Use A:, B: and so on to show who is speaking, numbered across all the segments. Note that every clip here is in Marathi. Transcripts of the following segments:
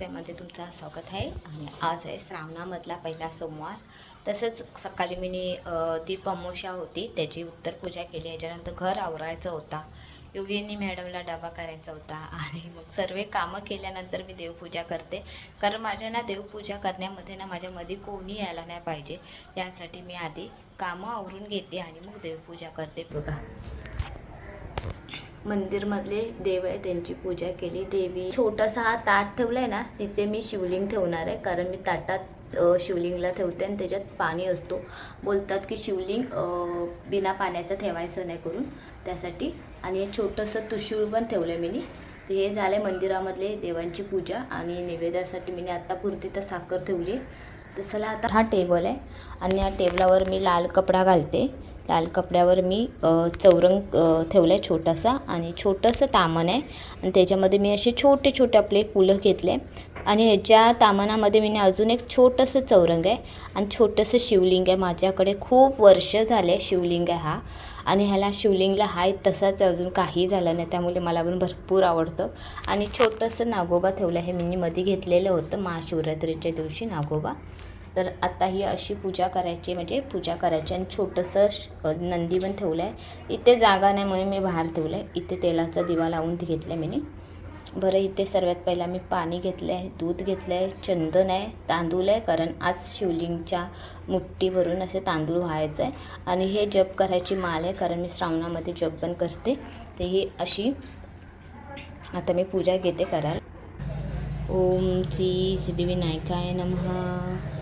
A: विद्या तुमचं स्वागत आहे. आणि आज आहे श्रावणामधला पहिला सोमवार. तसंच सकाळी मी ती पमोशा होती. त्याची उत्तरपूजा केली. याच्यानंतर घर आवरायचं होता. योगिनी मॅडमला डबा करायचा होता. आणि मग सर्व कामं केल्यानंतर मी देवपूजा करते. कारण माझ्या ना देवपूजा करण्यामध्ये ना माझ्यामध्ये कोणी यायला नाही पाहिजे. यासाठी मी आधी कामं आवरून घेते आणि मग देवपूजा करते. बघा. मंदिरमधले देव आहे त्यांची पूजा केली. देवी छोटासा हा ताट ठेवलाय ना तिथे मी शिवलिंग ठेवणार आहे. कारण मी ताटात शिवलिंगला ठेवते आणि त्याच्यात पाणी असतो. बोलतात की शिवलिंग बिना पाण्याचं ठेवायचं नाही करून. त्यासाठी आणि हे छोटंसं तुशूळ पण ठेवलं मी तर हे झालं मंदिरामधले देवांची पूजा आणि निवेद्यासाठी मी आत्तापुरती तर साखर ठेवली तर चला आता हा टेबल आहे आणि या टेबलावर मी लाल कपडा घालते. लाल कपड्यावर मी चौरंग ठेवला ठेवलं आहे छोटासा आणि छोटंसं तामण आहे. आणि त्याच्यामध्ये मी असे छोटे छोटे आपले फुलं घेतले. आणि ह्याच्या तामणामध्ये मी अजून एक छोटंसं चौरंग आहे. आणि छोटंसं शिवलिंग आहे. माझ्याकडे खूप वर्ष झाले शिवलिंग आहे हा. आणि ह्याला शिवलिंगला हाय तसाच अजून काही झालं नाही. त्यामुळे मला पण भरपूर आवडतं. आणि छोटंसं नागोबा ठेवलं आहे मी मध्ये घेतलेलं होतं. महाशिवरात्रीच्या दिवशी नागोबा. तर आता ही अशी पूजा करायची म्हणजे पूजा करायची. आणि छोटंसं श- नंदी पण ठेवलं आहे इथे जागा नाही म्हणून मी बाहेर ठेवलं आहे इथे तेलाचा दिवा लावून घेतला मी बरं इथे सर्वात पहिला मी पाणी घेतलं आहे दूध घेतलं आहे चंदन आहे तांदूळ आहे कारण आज शिवलिंगच्या मुठ्ठीवरून असे तांदूळ व्हायचं आहे आणि हे जप करायची माल आहे कारण मी श्रावणामध्ये जप पण करते. तर ही अशी आता मी पूजा घेते करायला. ओम श्री सिद्धिविनायकाय नमः.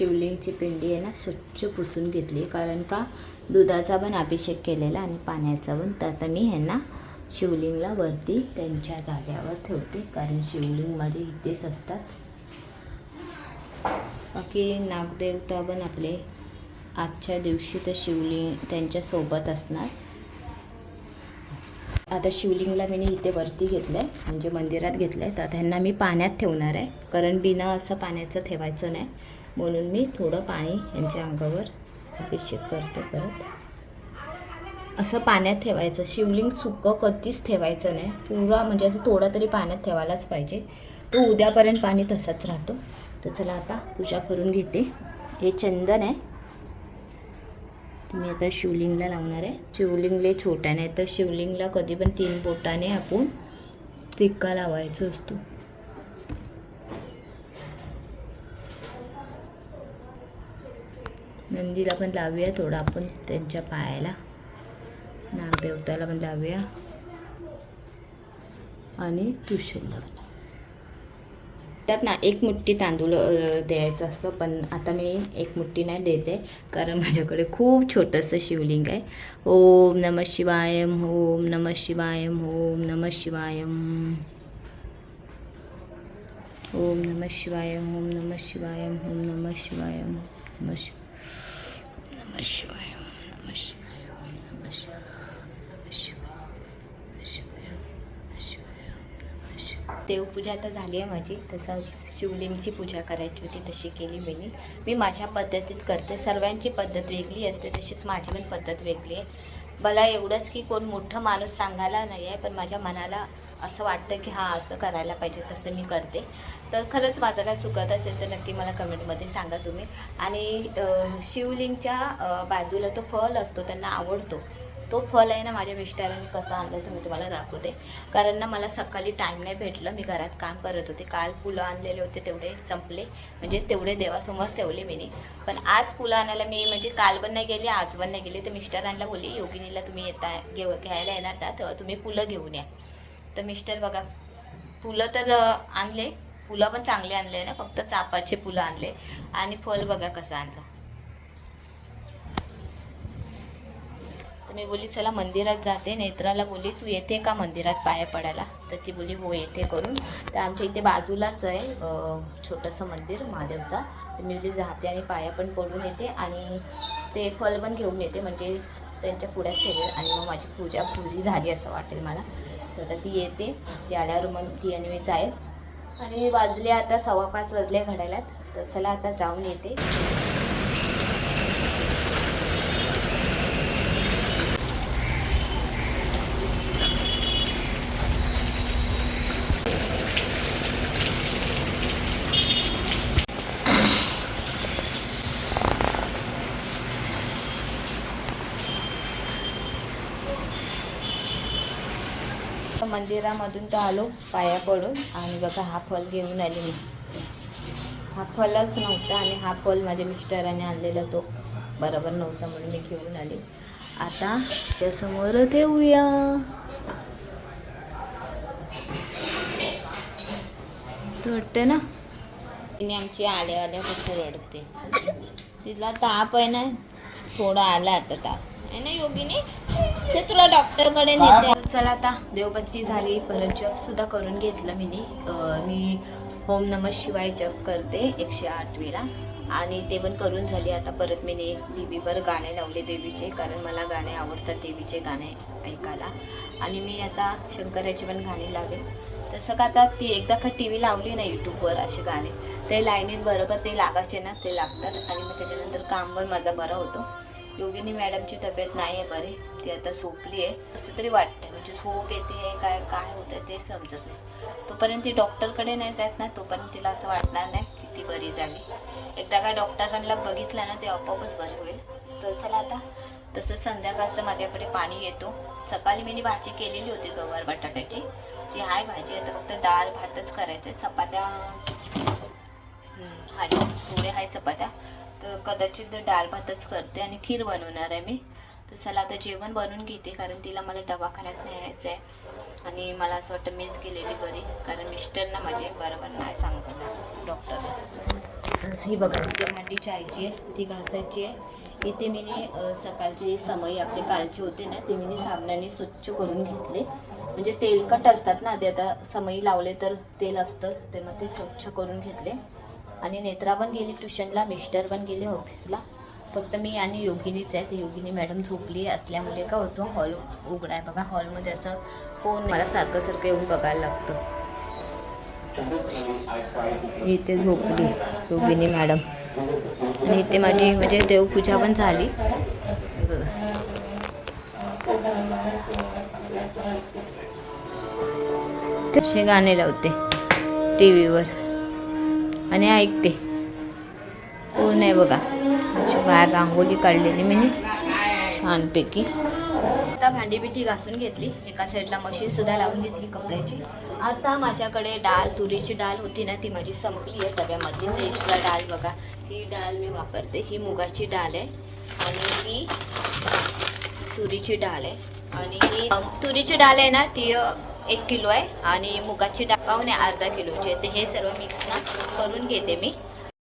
A: शिवलिंगची पिंडी आहे ना स्वच्छ पुसून घेतली. कारण का? दुधाचा पण अभिषेक केलेला आणि पाण्याचा पण. तर आता मी ह्यांना शिवलिंगला वरती त्यांच्या जाग्यावर ठेवते. कारण शिवलिंग माझे इथेच असतात. बाकी नागदेवता पण आपले आजच्या दिवशी तर शिवलिंग त्यांच्यासोबत असणार. आता शिवलिंगला मी इथे वरती घेतलं आहे म्हणजे मंदिरात घेतलं आहे तर त्यांना ह्यांना मी पाण्यात ठेवणार आहे. कारण बिना असं पाण्याचं ठेवायचं नाही. म्हणून मी थोडं पाणी यांच्या अंगावर अभिषेक करते परत. असं पाण्यात ठेवायचं. शिवलिंग सुकं कधीच ठेवायचं नाही. पुरा म्हणजे असं थोडं तरी पाण्यात ठेवायलाच पाहिजे. तो उद्यापर्यंत पाणी तसंच राहतो. तर चला आता पूजा करून घेते. हे चंदन आहे. मी आता शिवलिंगला लावणार आहे. शिवलिंगले छोट्याने तर शिवलिंगला कधी पण तीन बोटाने आपण टिक्का लावायचा असतो. नंदीला पण लावूया थोडं आपण त्यांच्या पायाला. नागदेवताला पण लावूया. आणि तुळशीला त्यात ना एक मुठ्ठी तांदूळ द्यायचं असतं पण आता मी एक मुठ्ठी नाही देते कारण माझ्याकडे खूप छोटंसं शिवलिंग आहे. ओम नम शिवाय ओम नम शिवाय ओम नम शिवाय ओम नम शिवाय ओम नम शिवाय ओम नम शिवाय नम शिवाय शिवाय नम शिवाय ओम नम शिवाय शिवाय, शिवाय, शिवाय, शिवाय. देवपूजा आता झाली आहे माझी. तसं शिवलिंगची पूजा करायची होती तशी केली मी. मी माझ्या पद्धतीत करते. सर्वांची पद्धत वेगळी असते तशीच माझी पण पद्धत वेगळी आहे. मला एवढंच की कोण मोठं माणूस सांगायला नाही आहे पण माझ्या मनाला असं वाटतं की हां असं करायला पाहिजे तसं मी करते. तर खरंच माझं काय चुकत असेल तर नक्की मला कमेंटमध्ये सांगा तुम्ही. आणि शिवलिंगच्या बाजूला तो फल असतो त्यांना आवडतो. तो फल आहे ना माझ्या मिस्टरांनी कसा आणला तर मी तुम्हाला दाखवते. कारण ना मला सकाळी टाईम नाही भेटलं मी घरात काम करत होते. काल फुलं आणलेले होते तेवढे संपले. म्हणजे तेवढे देवासमोर ठेवले मी पण आज फुलं आणायला मी म्हणजे काल पण नाही गेली आज पण नाही गेली. तर मिस्टरांना बोलली योगिनीला तुम्ही येता घेऊ घ्यायला येणार ना तेव्हा तुम्ही फुलं घेऊन या. तर मिस्टर बघा फुलं तर आणले. फुलं पण चांगले आणले ना फक्त चापाचे फुलं आणले. आणि फल बघा कसं आणलं. तर मी बोली चला मंदिरात जाते नेत्राला बोली तू येते का मंदिरात पाया पडायला? तर ती बोली हो येते करून. तर आमच्या इथे बाजूलाच आहे छोटंसं मंदिर महादेवचा. तर मी बोली जाते आणि पाया पण पडून येते आणि ते फल पण घेऊन येते म्हणजे त्यांच्या पुढ्यात ठेवेल आणि मग माझी पूजा पूर्ण झाली असं वाटेल मला. तर ती येते ती आल्यावर मग ती आणि मी जाईल. आणि वाजले आता सव्वा पाच वाजले घडायलात तर चला आता जाऊन येते. मंदिरामधून तर आलो पाया पडून. आणि बघा हा फल घेऊन आले मी. हा फलच नव्हता आणि हा फल माझ्या मिस्टरांनी आणलेला तो. बरोबर नव्हता म्हणून मी घेऊन आले. आता त्यासमोर देऊया. वाटतं ना? तिने आमची आल्या आल्या कसं रडते. तिला ताप आहे ना थोडा आला आता ताप. आहे ना योगीने? ते तुला डॉक्टरकडे नेते. चला आता देवबत्ती झाली परत जप सुद्धा करून घेतलं मी. मी होम नम शिवाय जप करते एकशे आठवीला आणि ते पण करून झाली आता परत मी टी व्हीवर गाणे लावले देवीचे कारण मला गाणे आवडतात देवीचे गाणे ऐकायला. आणि मी आता शंकराचे पण गाणे लावले तसं का आता ती एकदा का टी व्ही लावली ना यूट्यूबवर असे गाणे. ते लाईनीत बरोबर ते लागायचे ना ते लागतात. आणि मग त्याच्यानंतर काम पण माझा बरा होतो. योगिनी मॅडमची तब्येत नाही आहे बरी. ती आता झोपली आहे. असं तरी वाटतं म्हणजे झोप येते काय काय होतं ते समजत नाही. तोपर्यंत ती डॉक्टरकडे नाही जात ना तोपर्यंत तिला असं वाटणार नाही की ती बरी झाली. एकदा काय डॉक्टरांना बघितलं ना ते आपोआपच बरी होईल. तर चला आता. तसंच संध्याकाळचं माझ्याकडे पाणी येतो. सकाळी मी भाजी केलेली होती गवार बटाट्याची. ती हाय भाजी. आता फक्त डाळ भातच करायचं चपात्या भाजी थोडे हाय चपात्या. तर कदाचित डाळ भातच करते आणि खीर बनवणार आहे मी. तर चला आता जेवण बनवून घेते कारण तिला मला दवाखान्यात न्यायचं आहे आणि मला असं वाटतं मीच गेलेली बरी कारण मिस्टर ना माझे बरोबर नाही सांगतो डॉक्टर. ही बघा. इथे भांडी चायची आहे ती घासायची आहे. इथे मी सकाळचे समय आपले कालचे होते ना ते मी साबणाने स्वच्छ करून घेतले. म्हणजे तेलकट असतात ना ते आता समई लावले तर तेल असतंच ते मग ते स्वच्छ करून घेतले. आणि नेत्रा पण गेली ट्युशनला मिस्टर पण गेले ऑफिसला फक्त मी आणि योगिनीच आहे. योगिनी मॅडम झोपली असल्यामुळे का होतो हॉल उघडा आहे. बघा हॉलमध्ये असं फोन मला सारखं सारखं येऊन बघायला लागतं. इथे झोपली योगिनी मॅडम. आणि इथे माझी म्हणजे देवपूजा पण झाली. तसे गाणे लावते टी व्हीवर आणि ऐकते कोण नाही बघा? बाहेर रांगोळी काढलेली मी छानपैकी. आता भांडी बिठी घासून घेतली. एका साईडला मशीन सुद्धा लावून घेतली कपड्याची. आता माझ्याकडे डाळ तुरीची डाळ होती ना ती माझी संपली आहे डब्यामधली तर एक्स्ट्रा डाळ बघा. ही डाळ मी वापरते. ही मुगाची डाळ आहे. आणि ही तुरीची डाळ आहे. आणि ही तुरीची डाळ आहे ना ती एक किलो आहे आणि मुगाची डाळ पाहुणे अर्धा किलोची आहे तर हे सर्व मिक्स ना करून घेते मी.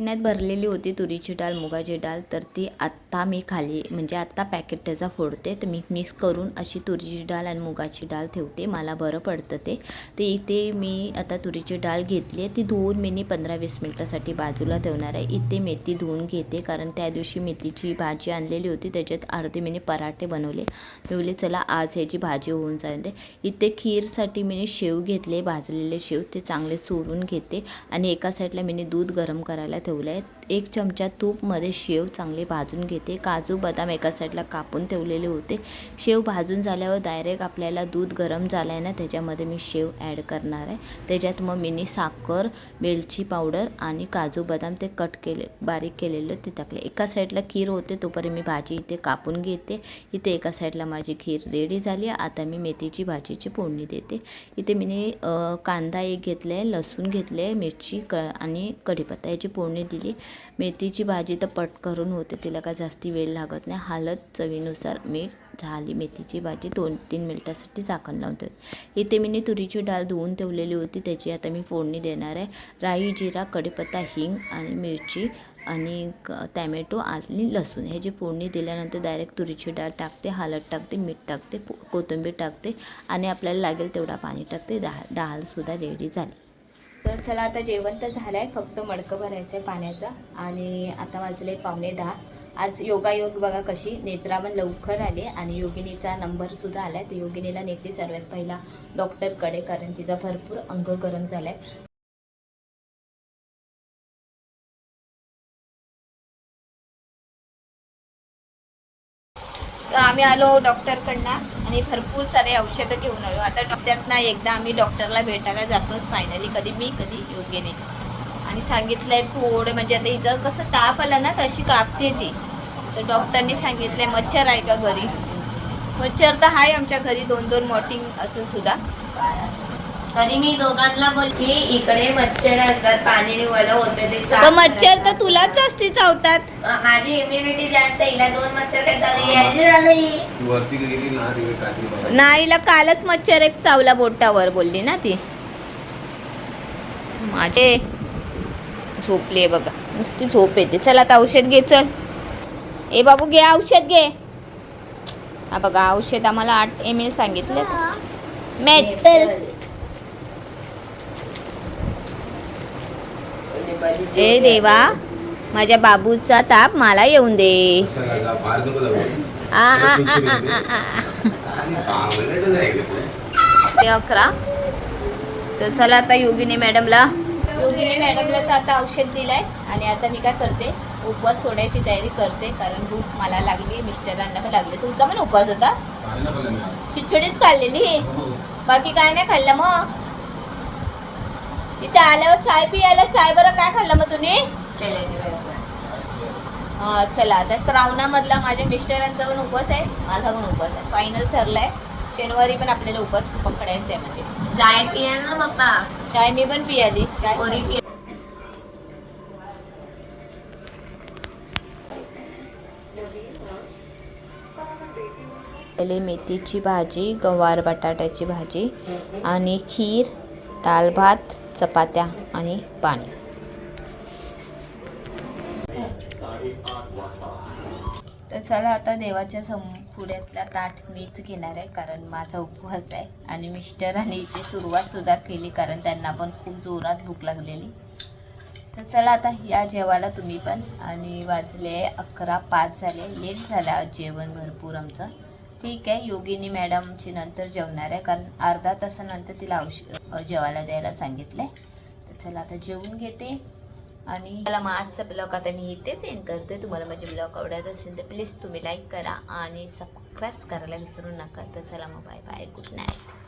A: पाण्यात भरलेली होती तुरीची डाळ मुगाची डाळ तर ती आत्ता मी खाली म्हणजे आत्ता पॅकेट त्याचा फोडते. तर मी मिक्स करून अशी तुरीची डाळ आणि मुगाची डाळ ठेवते. मला बरं पडतं ते. तर इथे मी आता तुरीची डाळ घेतली आहे. ती धुवून मी पंधरा वीस मिनटासाठी बाजूला ठेवणार आहे. इथे मेथी धुवून घेते कारण त्या दिवशी मेथीची भाजी आणलेली होती. त्याच्यात अर्धे मी पराठे बनवले. ठेवले चला आज ह्याची भाजी होऊन जाते इथे खीरसाठी मी शेव घेतले भाजलेले शेव. ते चांगले चोरून घेते. आणि एका साईडला मी दूध गरम करायला ठेवलं आहे एक चमचा तूपमध्ये शेव चांगले भाजून घेते. काजू बदाम एका साईडला कापून ठेवलेले होते. शेव भाजून झाल्यावर डायरेक्ट आपल्याला दूध गरम झालं आहे ना त्याच्यामध्ये मी शेव ॲड करणार आहे. त्याच्यात मग मिनी साखर वेलची पावडर आणि काजू बदाम ते कट केले बारीक केलेलं ते टाकले एका साईडला खीर होते तोपर्यंत मी भाजी इथे कापून घेते. इथे एका साईडला माझी खीर रेडी झाली आता मी मेथीची भाजीची फोडणी देते. इथे मी कांदा एक घेतला आहे लसूण घेतले आहे मिरची क आणि कढीपत्ता. याची फोडणी दिली. मेथीची भाजी तर पट करून होते तिला काय जास्ती वेळ लागत नाही. हालत चवीनुसार मीठ झाली. मेथीची भाजी दोन तीन मिनटासाठी झाकण लावते. इथे मी तुरीची डाळ धुवून ठेवलेली होती त्याची आता मी फोडणी देणार आहे. राई जिरा कढीपत्ता हिंग आणि मिरची आणि क- टॅमॅटो आणि लसूण. ह्याची फोडणी दिल्यानंतर डायरेक्ट तुरीची डाळ टाकते हळद टाकते मीठ टाकते कोथिंबीर टाकते आणि आपल्याला लागेल तेवढा पाणी टाकते. डाळ डाळसुद्धा रेडी झाली. तर चला आता जेवण तर झालं आहे फक्त मडकं भरायचं आहे पाण्याचं आणि आता वाजले पावणे दहा. आज योगायोग बघा कशी नेत्रा पण लवकर आली आणि योगिनीचा नंबरसुद्धा आला आहे तर योगिनीला नेते सर्वात पहिला डॉक्टरकडे कारण तिचा भरपूर अंग गरम झाला आहे तर आम्ही आलो डॉक्टरकडनं आणि भरपूर सारे औषधं घेऊन आलो. आता डॉक्टरना एकदा आम्ही डॉक्टरला भेटायला जातोच फायनली कधी मी कधी योग्य नाही. आणि सांगितलंय थोडं म्हणजे आता हिचं कसं ताप आला ना तशी कापते ती. तर डॉक्टरनी सांगितलंय मच्छर आहे का घरी? मच्छर तर आहे आमच्या घरी दोन दोन मॉटिंग असून सुद्धा.
B: तरी मी दोघांना बोलते इकडे मच्छर असतात पाणी होतं ते साफ
A: मच्छर तर
B: करायचं.
A: तुलाच जास्ती चावतात.
B: अं, माझी इम्युनिटी जास्त आहे. हिला दोन मच्छर झाले.
C: तू वरती गेली ना तिकडे काठी बघा.
A: नाहीला कालच मच्छर एक चावला बोटावर बोलली ना ती. माझे झोपली बघा. नुसती झोप येते. चल आता औषध घे चल. ए बाबू घे औषध घे. हा बघा औषध आम्हाला आठ एम एल सांगितलं मेटल. ए देवा माझ्या बाबूचा ताप मला येऊन दे. आ आ आ अकरा. तर चला आता योगिनी मॅडमला. योगिनी मॅडमला तर आता औषध दिलंय आणि आता मी काय करते? उपवास सोडायची तयारी करते कारण भूक मला लागली मिस्टरांना पण लागली. तुमचा पण उपवास होता? खिचडीच खाल्लेली?
C: हो.
A: बाकी काय नाही खाल्लं मग? इथे आल्यावर चाय पियाला चाय बरं काय खाल्लं मग तुम्ही? हा चला. आता श्रावणामधला माझ्या मिस्टरांचा पण उपवास आहे माझा पण उपवास आहे. फायनल ठरलाय. शनिवारी पण आपल्याला उपवास पकडायचा आहे म्हणजे.
B: चाय पिया ना पप्पा.
A: चाय मी पण पियाली. चाय
B: पोरी पिया.
A: मेथीची भाजी गवार बटाट्याची भाजी आणि खीर डाळ भात चपात्या आणि पाणी. तर चला आता देवाच्या सम पुढ्यातला ताट मीच घेणार आहे कारण माझा उपवास आहे. आणि मिस्टरांनी इथे सुरुवात सुद्धा केली कारण त्यांना पण खूप जोरात भूक लागलेली. तर चला आता या जेवायला तुम्ही पण. आणि वाजले अकरा पाच झाले लेट झाला जेवण भरपूर आमचं. ठीक आहे. योगिनी मॅडमची नंतर जेवणार आहे. कारण अर्धा तासानंतर तिला औषध जेवायला द्यायला सांगितलं आहे तर चला आता जेवून घेते. आणि मला मग आजचा ब्लॉग आता मी इथेच एंड करते. तुम्हाला माझे ब्लॉग आवडत असेल तर प्लीज तुम्ही लाईक करा आणि सबस्क्राईब करायला विसरू नका. तर चला मग बाय बाय गुड नाईट